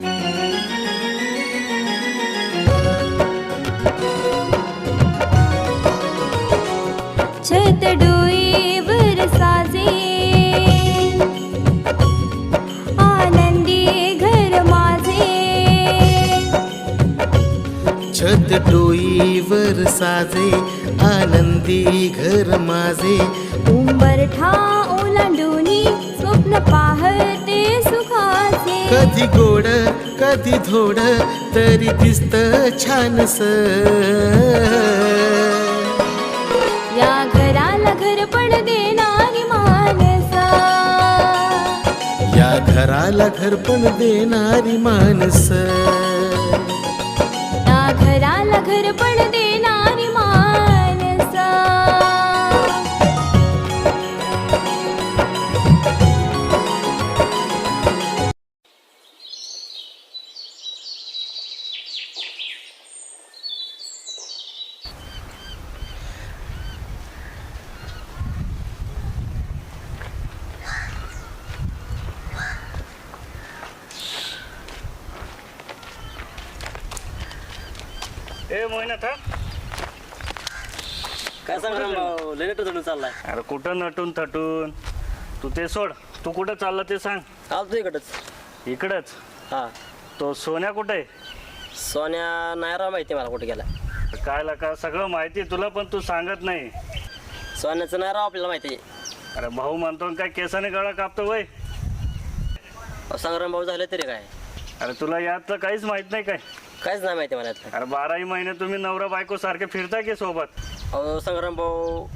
छत डोईवर साजे। आनंदी घर माझे। छत डोईवर साजे आनंदी घर माझे। उंबरठा ओलांडूनी स्वप्न पाहते सुखाचे। कधी गोड कधी धोड तरी दिसत छानस. या घराला घर पण देणारी मानसा या घराला घर पण देणारी माणस. या घराला घर पण देणारी हा? काय भाऊ? लय चाललाय. अरे कुठं नटून थटून? तू ते सोड. तू कुठं चालला ते सांग. आलतो इकडंच. इकडंच? हा. तो सोन्या कुठे आहे? सोन्या नाही राव माहिती मला कुठे गेला काय का? सगळं माहिती तुला पण तू सांगत नाही. सोन्याचं नाही राव आपल्याला माहिती अरे भाऊ म्हणतो काय केसाने गळा कापतो वय. अहो, संग्राम भाऊ झाले तरी काय? अरे तुला यातलं काहीच माहीत नाही काय. काहीच नाही माहिती मला यातलं अरे बाराही महिने तुम्ही नवरा बायको सारखे फिरता की सोबत? अहो संग्राम भाऊ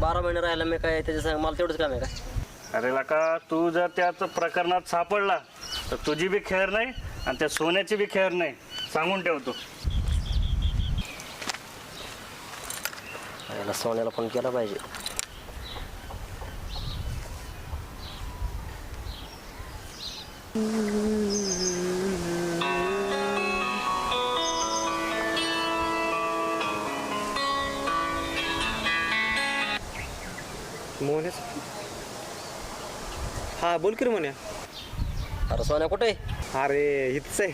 बारा महिने राहिला मी काय त्याच्या सांग मला तेवढंच काम आहे का? अरे लका तू जर त्याच प्रकरणात सापडला तर तुझी बी खेर नाही आणि त्या सोन्याची बी खेर नाही. सांगून ठेवतो. याला सोन्याला फोन केला पाहिजे. मोहनेच. हा बोल की रे मोन्या. अरे सोन्या कुठे? आहे? अरे इथंच आहे.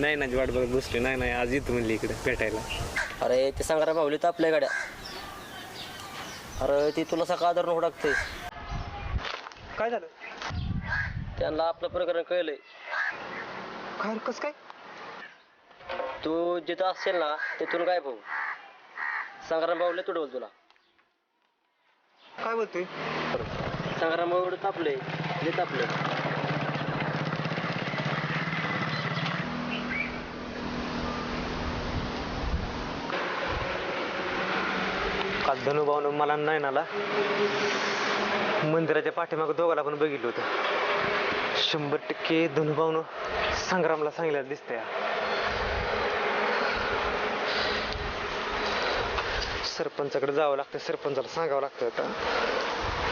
नाही ना वाट बघत बसली. नाही नाही आज इथं म्हणली इकडे भेटायला. अरे ते संग्राम भाऊली तर आपल्या गाड्या. अरे ती तुला सकाळ धरून हुडकते काय झालं? त्यांना आपलं प्रकरण कळलंय. काय कसं काय? तू जिथं असशील ना तिथून काय भाऊ संग्राम भाऊले तुडवल तुला. काय बोलतोय? संग्राम एवढं तापलंय लय तापलंय. काल धनुभाऊनं मला नाही नाला मंदिराच्या पाठीमागं दोघाला पण बघितलं होतं. शंभर टक्के धनुभाऊनं संग्रामला सांगितलं दिसतंय. सरपंचाकडे जावं लागतं सरपंचाला सांगावं लागतं आता.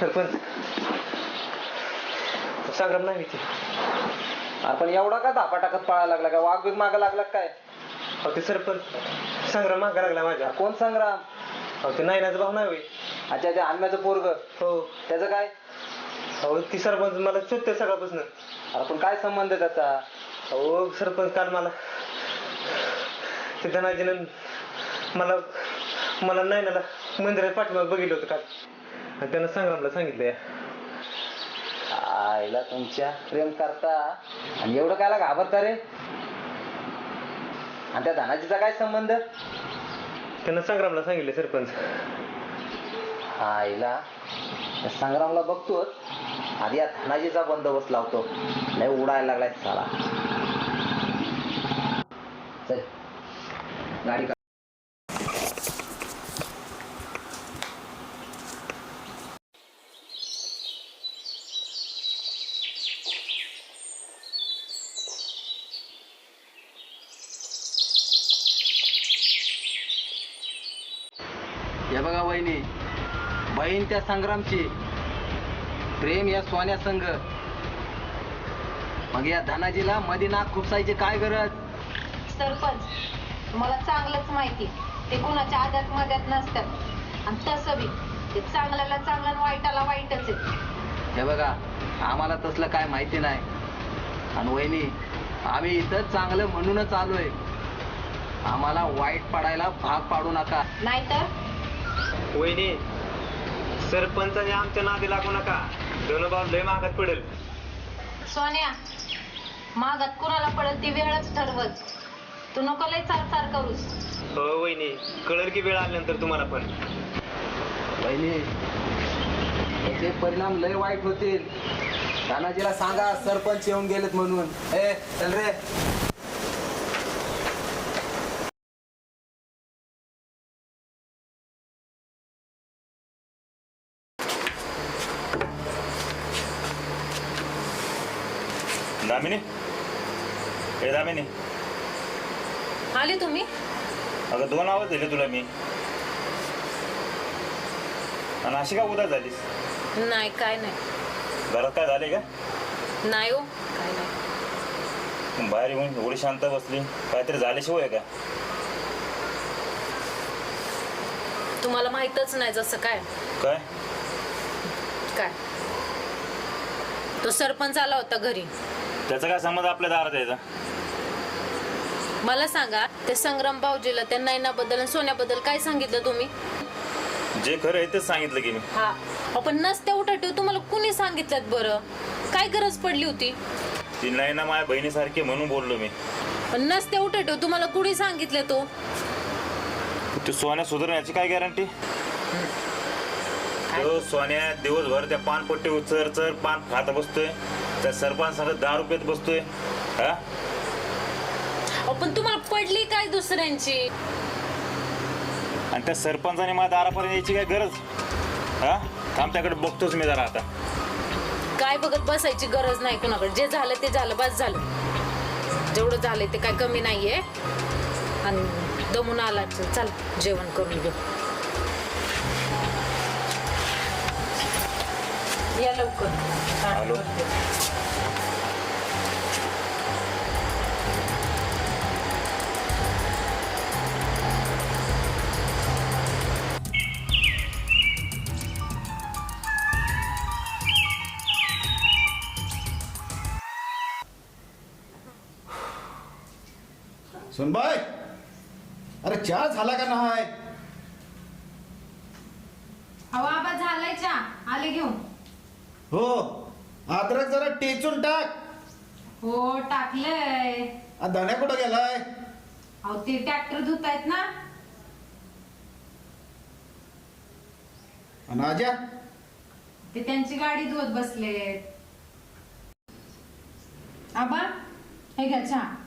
सरपंच संग्राम नाही अरे पण एवढा का धापा टाकत पळायला लागला? का वाघ मागा लागला काय? अहो ते सरपंच संग्राम मागा लागला माझ्या. कोण संग्राम? अहो ते नाईनाचा भाऊ नाही होय अच्छा त्या आंब्याचं पोरग? हो. त्याचं काय? अहो ती सरपंच मला चुकते सकाळपासून अरे पण काय संबंध त्याचा? अहो सरपंच काल मला ते धनाजीनं मला मला नाईनाला मंदिरात पाठीमाग बघितलं होतं काल. आणि त्यानं संग्रामला सांगितलंय. आईला तुमच्या प्रेम करता. आणि एवढं कायला घाबरता रे? आणि त्या धनाजीचा काय संबंध? त्यानं संग्रामला सांगितलं सरपंच. आईला त्या संग्रामला बघतोच. आधी या धनाजीचा बंदोबस्त लावतो. लय उडायला लागलाय साला. चल. गाडी वहिनी बहीण त्या संग्रामची प्रेम या सोन्या संघ मग या धनाजीला मध्ये नाक खुपसायची काय गरज? सरपंच मला चांगलंच माहिती ते कुणाच्या आद्यात मध्यात नसतात. आणि तसं बी ते चांगल्याला चांगलं आणि वाईटाला वाईटच आहे. हे बघा आम्हाला तसलं काय माहिती नाही. आणि वहिनी आम्ही इथं चांगलं म्हणूनच आलोय. आम्हाला वाईट पडायला भाग पाडू नका. नाहीतर वहिनी सरपंचाने आमच्या नादी लागू नका. धनुभाव लय मागात पडेल. सोन्या मागात कुणाला पडेल ती वेळच ठरवत. तू नको लय चार चार करूस. हो वहिनी कळल की वेळ आल्यानंतर तुम्हाला पण. वहिनी त्याचे परिणाम लय वाईट होतील. तानाजीला सांगा सरपंच येऊन गेलेत म्हणून. ए चल रे दामिनी ए दामिनी आले तुम्ही अगं दोन आवाज दिले तुला मी आणि अशी का उदास झालीस? नाही काय नाही. घरात काय झाले का? नाही हो काय नाही. बाहेर येऊन एवढी शांत बसली काहीतरी झाल्याशिवाय का? तुम्हाला माहितच नाही जसं काय. काय? काय? तो सरपंच आला होता घरी. त्याचा काय संबंध आपल्या दारात यायचा मला सांगा ते संग्राम भाऊजीला त्या नैनाबद्दल आणि सोन्याबद्दल काय सांगितलं तुम्ही? जे खरं आहे तेच सांगितलं की मी. हा. आपण नसत्या उठाठेव तुम्हाला कुणी सांगितलं बरं? काय गरज पडली होती? ती नाही ना माझ्या बहिणीसारखी म्हणून बोललो मी. पण नसत्या उठाठेव तुम्हाला कुणी सांगितलं तो ती सोन्या सुधारण्याची काय गॅरंटी तो सोन्या दिवसभर त्या पानपट्टी उचर चर पान खात बसतोय. त्या सरपंच सांगत दहा रुपयात बसतोय. हा? अहो, पण तुम्हाला पडली काय दुसऱ्यांची? आणि त्या सरपंचाने माझ्या दारापर्यंत यायची काय गरज? हा? थांब त्याकडे बघतोच मी जरा आता. काय बघत बसायची गरज नाही कुणाकडे? जे झालं ते झालं बस झालं. जेवढं झालंय ते काय कमी नाहीये. आणि दमून आला चल जेवण करून घेऊ. या लवकर. आलो. सुनबाई अरे चहा झाला का नाही? अहो आबा झालाय चा आले घेऊन. हो अद्रक जरा टेचून टाक. हो टाकलंय. आ, कुठं गेलाय? अहो ते ट्रॅक्टर धुतायत ना. आणि आज्या? ते त्यांची गाडी धुवत बसले आबा हे घ्या चहा.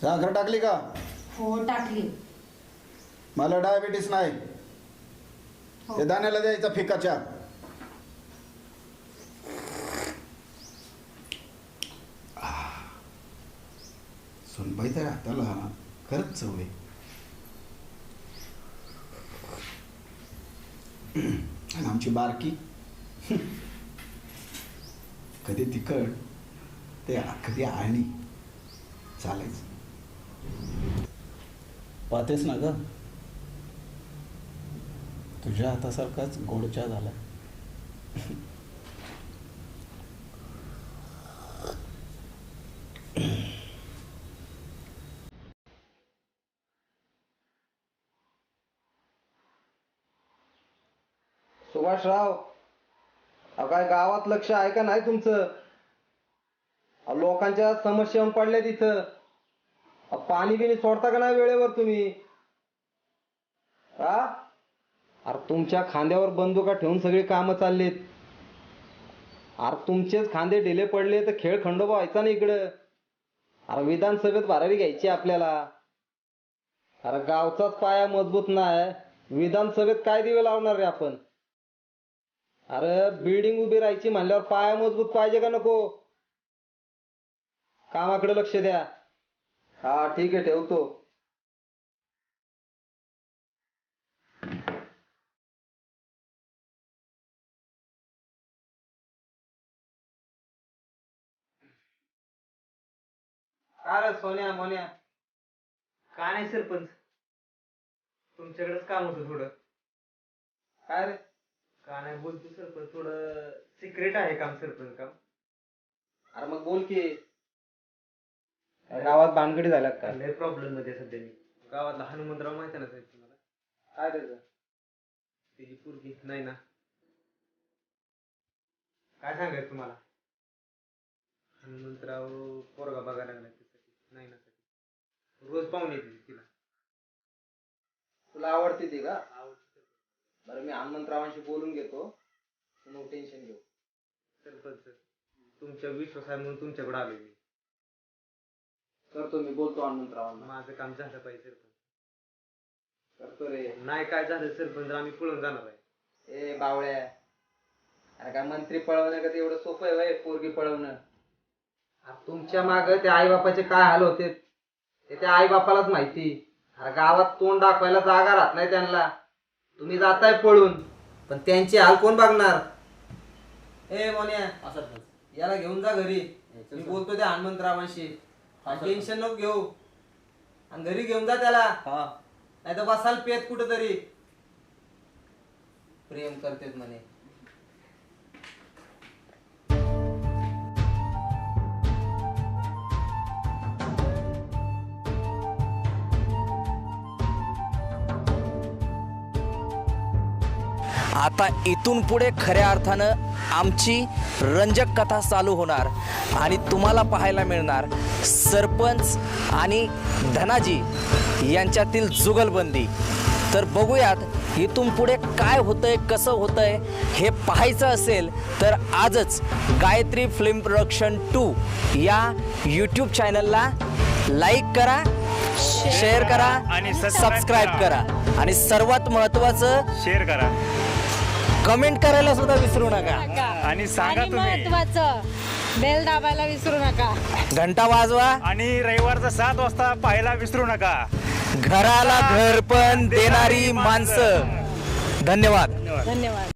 साखर टाकली का? हो टाकली. मला डायबिटीस नाही. हो. ते दाण्याला द्यायचा फिका चहा आह. सुनबाई तर हाताला खरंच चव आहे. आणि आमची बारकी. कधी तिखट ते कधी आळणी. चालायचं. पाहतेस ना ग. तुझ्या हातासारखाच गोडच्या झाला. सुभाषराव अहो काय गावात लक्ष आहे का नाही तुमचं? अहो, लोकांच्या समस्या पडल्या तिथं पाणी बिणी सोडता का नाही वेळेवर तुम्ही? हा? अरे तुमच्या खांद्यावर बंदुका ठेवून सगळी कामं चाललीत. अरे तुमचेच खांदे ढिले पडले तर खेळ खंडोबा व्हायचा ना इकडं. अरे विधानसभेत भरारी घ्यायची आपल्याला. अरे गावचाच पाया मजबूत नाही. विधानसभेत काय दिवे लावणार रे आपण? अरे बिल्डिंग उभी राहायची म्हणल्यावर पाया मजबूत पाहिजे का नको? कामाकडे लक्ष द्या. हा ठीक आहे ठेवतो. अरे सोन्या मोन्या? का नाही सरपंच? तुमच्याकडेच काम होतं थोड. काय रे? का नाही बोलतो सरपंच थोड सिक्रेट आहे काम सरपंच काम. अरे मग बोल की. गावात भानगडी झाल्यात काय लय प्रॉब्लेममध्ये सध्या मी. गावातला हनुमंतराव माहिती आहे ना साहेब तुम्हाला? काय त्याचं? त्याची पोरगी. नाही ना. काय सांगायचं तुम्हाला? हनुमंतराव पोरगा बघायला लागला त्यासाठी. नाही ना साठी रोज पाहुणे येते तिला. तुला आवडते ती का? बरं मी हनुमंतरावांशी बोलून घेतो. तू नको टेन्शन घेऊ. सरपंच तुमच्या विश्वास आहे म्हणून तुमच्याकडे आलो मी. करतो मी बोलतो हनुमंतरावांना माझं काम झालं पाहिजे सरपंच. करतो रे. नाही काय झालं सरपंच आम्ही पळून जाणार आहे. ए बावळ्या. अरे काय मंत्री पळवणं का ते एवढं सोपं आहे वय पोरगी पळवणं. अरे तुमच्या माग त्या आई बापाचे काय हाल होते? ते त्या आई बापालाच माहिती. अरे गावात तोंड दाखवायला जागा राहत नाही त्यांना. तुम्ही जाताय पळून. पण त्यांची हाल कोण बघणार? ए मोन्या. याला घेऊन जा घरी. मी बोलतो त्या हनुमंतरावांशी. टेन्शन नको घेऊ. आणि घरी घेऊन जा त्याला. नाही तर बसाल पेत कुठं तरी प्रेम करतेत म्हणे. आता इथून पुढे खऱ्या अर्थानं आमची रंजक कथा चालू होणार आणि तुम्हाला पाहायला मिळणार सरपंच आणि धनाजी यांच्यातील जुगलबंदी. तर बघूयात इथून पुढे काय होतंय कसं होतंय हे पाहायचं असेल तर आजच गायत्री फिल्म प्रोडक्शन टू या यूट्यूब चॅनलला लाईक करा शेअर करा आणि सबस्क्राईब करा. आणि सर्वात महत्त्वाचं शेअर करा. कमेंट करायला सुद्धा विसरू नका. आणि सांगा आणि तुम्ही. महत्वाचं बेल दाबायला विसरू नका. घंटा वाजवा. आणि रविवारचा सात वाजता पाहायला विसरू नका. घराला घर पण देणारी माणसं. धन्यवाद. धन्यवाद.